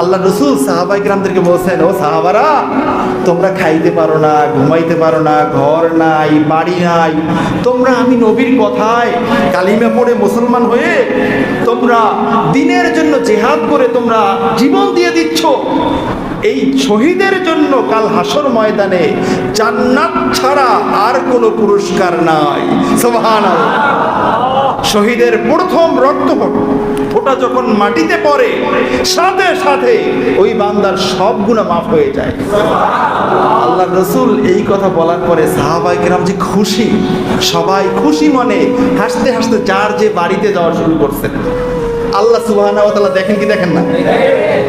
আল্লাহ রসুল সাহাবাই গ্রামদেরকে বলছেন, ও সাহাবারা, তোমরা খাইতে পারো না, ঘুমাইতে পারো না, ঘর নাই, বাড়ি নাই। তোমরা আমি নবীর কথায় কালিমা পড়ে মুসলমান হয়ে তোমরা দিনের জন্য জেহাদ করে তোমরা জীবন দিয়ে দিচ্ছ। এই শহীদের জন্য কাল হাসর ময়দানে জান্নাত ছাড়া আর কোনো পুরস্কার নাই। সুবহানাল্লাহ। শহীদের প্রথম রক্ত ফোঁটা যখন মাটিতে পড়ে, সাথে সাথে ওই বান্দার সব গুণা মাফ হয়ে যায়। আল্লাহ রসুল এই কথা বলার পরে সাহাবাই কেরাম যে খুশি, সবাই খুশি মনে হাসতে হাসতে যার যে বাড়িতে যাওয়া শুরু করছেন আল্লাহ তাআলা দেখেন কি দেখেন না?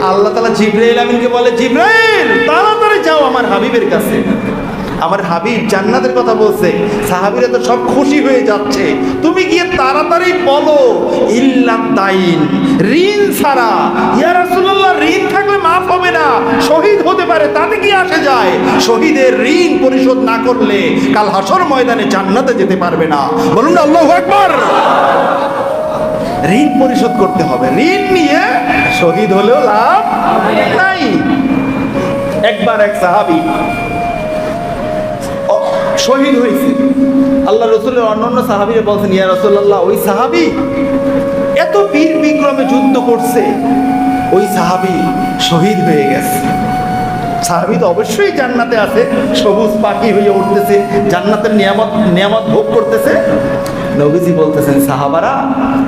আল্লাহ তাআলা জিব্রাইল আমিনকে বলে, জিব্রাইল, তাড়াতাড়ি যাও আমার হাবিবের কাছে। আমার হাবিব জান্নাতের কথা বলছে। সাহাবীরা তো সব খুশি হয়ে যাচ্ছে। তুমি গিয়ে তাড়াতাড়ি বলো ইল্লা তাইন ঋণ ছাড়া। ইয়া রাসূলুল্লাহ, ঋণ থাকলে মাফ হবে না, শহীদ হতে পারে, তাতে কি আসে যায়? শহীদের ঋণ পরিশোধ না করলে কাল হাসর ময়দানে জান্নাতে যেতে পারবে না। বলুন আল্লাহু আকবার! ঋণ পরিশোধ করতে হবে। ঋণ নিয়ে শহীদ হলেও লাভ নাই। একবার এক সাহাবি শহীদ হয়েছে। আল্লাহ রসুলের অন্যান্য সাহাবিরা বলছেন, ইয়া রসুল্লাহ ওই সাহাবি এত বীর বিক্রমে যুদ্ধ করছে, ওই সাহাবি শহীদ হয়ে গেছে। সাহাবি তো অবশ্যই জান্নাতে আছে, সবুজ পাখি হয়ে উঠতেছে, জান্নাতের নিয়ামত নিয়ামত ভোগ করতেছে। নবীজি বলতেছেন, সাহাবারা,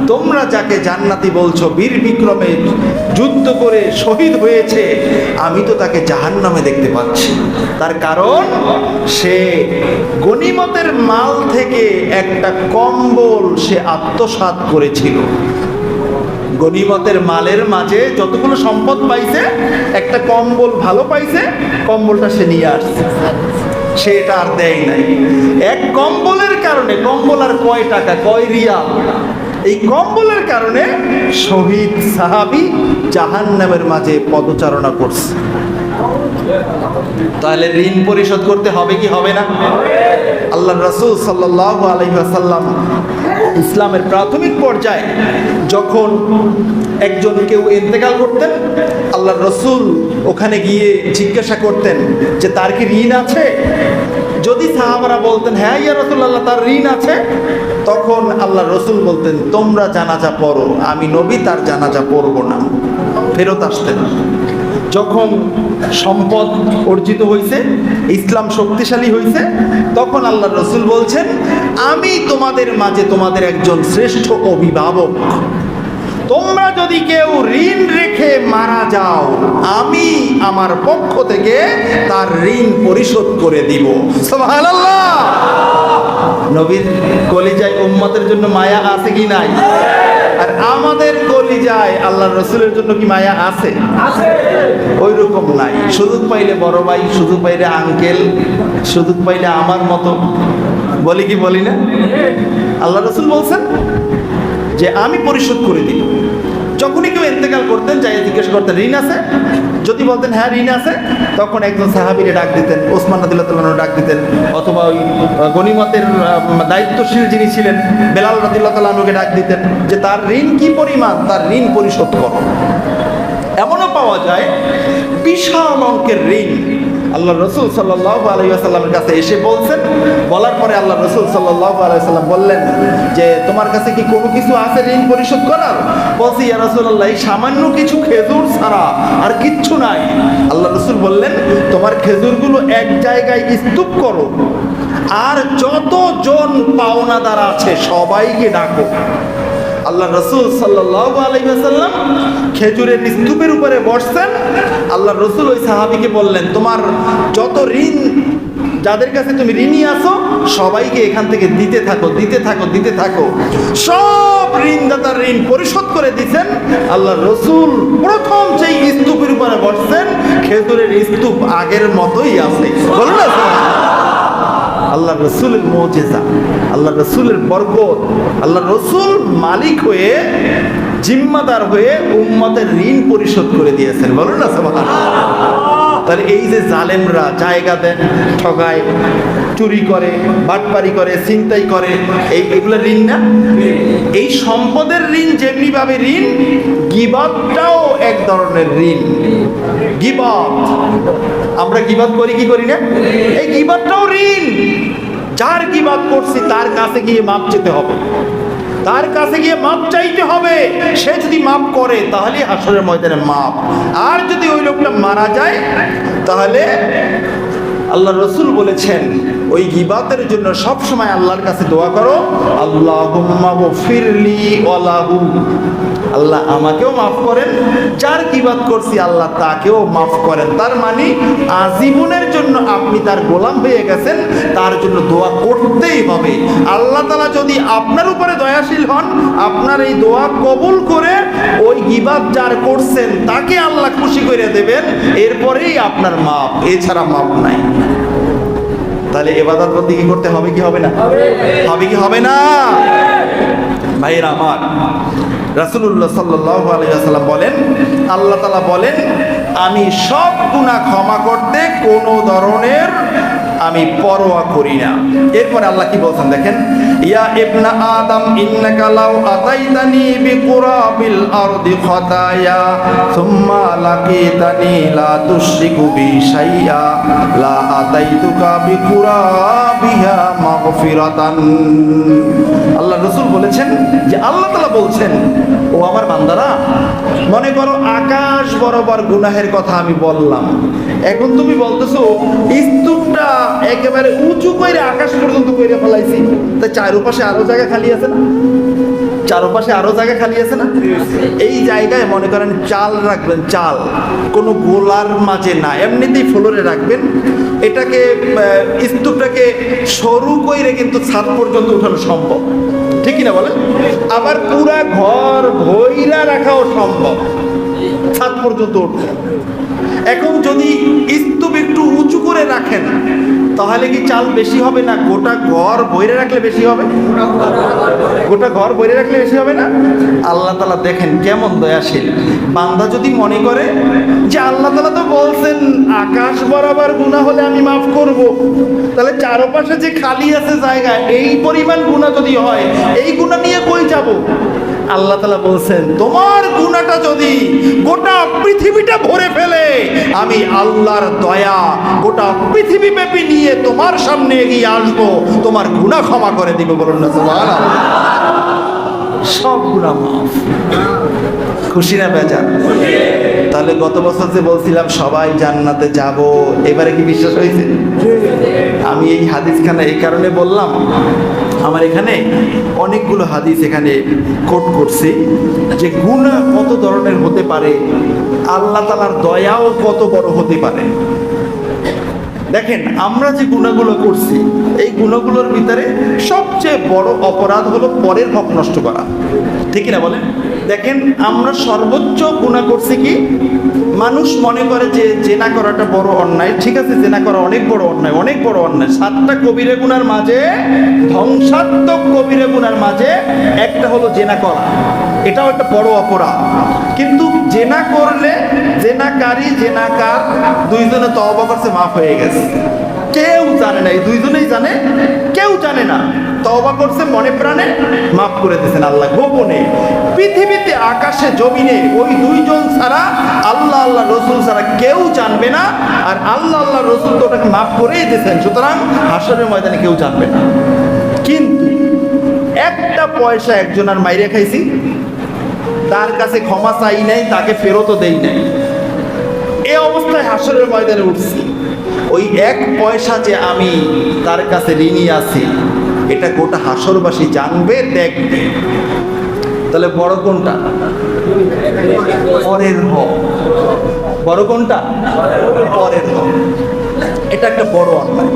তোমরা যাকে জান্নাতি বলছো বীর বিক্রমে যুদ্ধ করে শহীদ হয়েছে, আমি তো তাকে জাহান্নামে দেখতে পাচ্ছি। তার কারণ, সে গনিমতের মাল থেকে একটা কম্বল সে আত্মসাৎ করেছিল। গনিমতের মালের মাঝে যতগুলো সম্পদ পাইছে, একটা কম্বল ভালো পাইছে, কম্বলটা সে নিয়ে আসছে। সে এটা আর দেয় নাই। এক কম্বলের কারণে, কম্বল আর কয় টাকা, কয় রিয়াল? এই কম্বলের কারণে শহীদ সাহাবি জাহান্নামের মাঝে পদচারণা করছে। তাহলে ঋণ পরিশোধ করতে হবে কি হবে না? আল্লাহ রসুল সাল্লাহ আলহিহাসাল্লাম ইসলামের প্রাথমিক পর্যায়ে যখন একজন কেউ ইন্তেকাল করতেন আল্লাহ রসুল ওখানে গিয়ে জিজ্ঞাসা করতেন যে, তার কি ঋণ আছে? যদি সাহাবারা বলতেন হ্যাঁ ইয়া রসুল আল্লাহ তার ঋণ আছে। তখন আল্লাহ রসুল বলতেন, তোমরা জানাজা পড়ো, আমি নবী, তার জানাজা পড়ব না। ফেরত আসতেন। যখন সম্পদ অর্জিত হয়েছে ইসলাম শক্তিশালী হয়েছে তখন আল্লাহ রসুল বলছেন, আমি তোমাদের মাঝে তোমাদের একজন শ্রেষ্ঠ অভিভাবক। তোমরা যদি কেউ ঋণ রেখে মারা যাও আমি আমার পক্ষ থেকে তার ঋণ পরিশোধ করে দিব। নবীর কলিজায় উম্মতের জন্য মায়া আছে কি নাই? আর আমাদের কলিজায় আল্লাহ রসুলের জন্য কি মায়া আছে? ওই রকম নাই। সুযোগ পাইলে বড় ভাই সুযোগ পাইলে আঙ্কেল সুযোগ পাইলে আমার মতো। বলি কি বলি না? আল্লাহ রসুল বলছেন যে আমি পরিশোধ করে দিই যখনই কেউ ইন্তেকাল করতেন যাই জিজ্ঞেস করতেন ঋণ আছে? যদি বলতেন হ্যাঁ ঋণ আছে। তখন একজন সাহাবিরে ডাক দিতেন ওসমান রাদিল্লাহ ডাক দিতেন অথবা ওই আহ, দায়িত্বশীল যিনি ছিলেন বেলাল রাদিল্লাহ তালকে ডাক দিতেন যে তার ঋণ কি পরিমাণ? তার ঋণ পরিশোধ করো। এমনও পাওয়া যায় বিশাল অঙ্কের ঋণ আল্লাহ রসুল সাল্লাহ আলহিহাসাল্লামের কাছে এসে বলছেন, বলার পরে আল্লাহ রসুল সাল্লাহ বললেন যে, তোমার কাছে কি কোনো কিছু আছে ঋণ পরিশোধ করার? বলছি, ইয়া রসুল্লাহ সামান্য কিছু খেজুর ছাড়া আর কিচ্ছু নাই। আল্লাহ রসুল বললেন, তোমার খেজুরগুলো এক জায়গায় স্তূপ করো, আর যতজন পাওনাদার আছে সবাইকে ডাকো। আল্লাহ রসুল সাল্লাহ আলাইসাল্লাম খেজুরের স্তূপের উপরে বসছেন। আল্লাহ রসুল ওই সাহাবিকে বললেন, তোমার যত ঋণ, যাদের কাছে তুমি ঋণী আসো সবাইকে এখান থেকে দিতে থাকো দিতে থাকো দিতে থাকো। সব ঋণদাতার ঋণ পরিশোধ করে দিচ্ছেন। আল্লাহ রসুল প্রথম সেই স্তূপের উপরে বসছেন, খেজুরের স্তূপ আগের মতোই আছে। বলুন না আল্লাহ রসুলের মজেজা আল্লাহ রসুলের বরকত আল্লাহ রসুল মালিক হয়ে, জিম্মাদার হয়ে উম্মতের ঋণ পরিশোধ করে দিয়েছেন বলুন না, সুবহানাল্লাহ। তাহলে এই যে জালেমরা জায়গা দেন ঠগায়, চুরি করে, বাটপারি করে, ছিনতাই করে, এই এগুলো ঋণ না এই সম্পদের ঋণ যেমনি ভাবে ঋণ গিবাদটাও এক ধরনের ঋণ। গিবাদ আমরা গিবাদ করি, কি করি না? এই গিবাদটাও ঋণ। যার গিবাদ করছি, তার কাছে গিয়ে মাপ যেতে হবে। তার কাছে গিয়ে মাপ চাইতে হবে। সে যদি মাপ করে, তাহলে হাসরের ময়দানে মাপ। আর যদি ওই লোকটা মারা যায়, তাহলে আল্লাহ রসুল বলেছেন, ওই গিবাতের জন্য সব সময় আল্লাহর কাছে দোয়া করো। আল্লাহ ফিরলি আল্লাহ আমাকেও মাফ করেন, যার গিবাত করছি আল্লাহ তাকেও মাফ করেন। তার মানে আজীবনের জন্য আপনি তার গোলাম হয়ে গেছেন, তার জন্য দোয়া করতেই হবে। আল্লাহ তালা যদি আপনার উপরে দয়াশীল হন, আপনার এই দোয়া কবুল করে ওই গিবাত যার করছেন, তাকে আল্লাহ খুশি করে দেবেন, এরপরেই আপনার মাপ। এছাড়া মাপ নাই। তাহলে এবাদত বন্দি কি করতে হবে, কি হবে না? হবে কি হবে না? ভাইয়েরা আমার রাসুল্লাহ সাল্লাহ আলাইসাল্লাম বলেন, আল্লাহ তালা বলেন, আমি সব গুণা ক্ষমা করতে কোনো ধরনের আমি পরোয়া করি না। এরপরে আল্লাহ কি বলছেন দেখেন, ইয়া ইবনা আদম, ইন্নাকা লাউ আতাইতানি বিকুরাবিল আরদি খাতায়া, সুম্মা লাকিতানি লা তুশরিকু বি শাইয়া, লা আতাইতুকা বিকুরাবিহা মাগফিরাতান। আল্লাহ রসুল বলেছেন যে, আল্লাহ তাআলা বলছেন, ও আমার বান্দারা মনে করো আকাশ বরাবর গুনাহের কথা আমি বললাম। এখন তুমি বলতেছো, স্তূপটা একেবারে উঁচু করে আকাশ পর্যন্ত করে ফেলাইছি। তা চারপাশে আরও জায়গা খালি আছে না? চারপাশে আরও জায়গা খালি আছে না? এই জায়গায় মনে করেন চাল রাখবেন, চাল। কোনো গোলার মাঝে না, এমনিতেই ফ্লোরে রাখবেন। এটাকে স্তূপটাকে সরু কইরে কিন্তু ছাদ পর্যন্ত উঠানো সম্ভব। ঠিক না বলেন? আবার পুরা ঘর ভৈরা রাখাও সম্ভব। ছাদ পর্যন্ত উঠতে। এখন যদি স্তূপ একটু উঁচু করে রাখেন তাহলে কি চাল বেশি হবে না গোটা ঘর বইরে রাখলে বেশি হবে? গোটা ঘর বইরে রাখলে বেশি হবে না? আল্লাহ তালা দেখেন কেমন দয়াশীল। বান্দা যদি মনে করে যে আল্লাহ তালা তো বলছেন, আকাশ বরাবর গুণা হলে আমি মাফ করব, তাহলে চারপাশে যে খালি আছে জায়গা, এই পরিমাণ গুণা যদি হয়, এই গুণা নিয়ে কই যাব? আল্লাহ তালা বলছেন, তোমার গুণাটা যদি গোটা পৃথিবীটা ভরে ফেলে, আমি আল্লাহর দয়া গোটা পৃথিবী ব্যাপী নিয়ে তোমার সামনে এগিয়ে আসব, তোমার গুণা ক্ষমা করে দিব। বলুন না, সুবহানাল্লাহ। সব গুণা মাফ। খুশি না বেজার? তাহলে গত বছর যে বলছিলাম, সবাই জান্নাতে যাব, এবারে কি বিশ্বাস হয়েছে? আমি এই হাদিসখানা এই কারণে বললাম আমার এখানে অনেকগুলো হাদিস এখানে কোট করছি যে গুণা কত ধরনের হতে পারে, আল্লাহ তালার দয়াও কত বড় হতে পারে। দেখেন, আমরা যে গুণাগুলো করছি, এই গুণাগুলোর ভিতরে সবচেয়ে বড় অপরাধ হলো পরের হক নষ্ট করা। ঠিক না বলেন? দেখেন, আমরা সর্বোচ্চ গুণা করছি কি? মানুষ মনে করে যে জেনা করাটা বড় অন্যায়। ঠিক আছে, জেনা করা অনেক বড় অন্যায়, অনেক বড় অন্যায়। সাতটা কবিরে গুনার মাঝে, ধ্বংসাত্মক কবিরে গুনার মাঝে একটা হলো জেনা করা। এটাও একটা বড় অপরাধ। কিন্তু জেনা করলে জেনাকারী, জেনাকার, দুইজনে তো করছে, মাফ হয়ে গেছে। কেউ জানে না, এই দুইজনেই জানে, কেউ জানে না। তবা করছে মনে প্রাণে, মাফ করে দিয়েছেন আল্লাহ গোপনে। পৃথিবীতে আকাশে জমিনে ওই দুইজন ছাড়া আল্লাহ আল্লাহ রসুল ছাড়া কেউ জানবে না, আর আল্লাহ আল্লাহ রসুল তো ওটাকে মাফ করেই দিয়েছেন, সুতরাং হাসরের ময়দানে কেউ জানবে না। কিন্তু একটা পয়সা একজন আর মাইরে খাইছি, তার কাছে ক্ষমা চাই নাই, তাকে ফেরতও দেই নাই। এ অবস্থায় হাসরের ময়দানে উঠছি। ওই এক পয়সা যে আমি তার কাছে ঋণী আছি, এটা গোটা হাসরবাসী জানবে, দেখবে। তাহলে বড় কোনটা? পরের হক বড় কোনটা? পরের হক এটা একটা বড় অন্যায়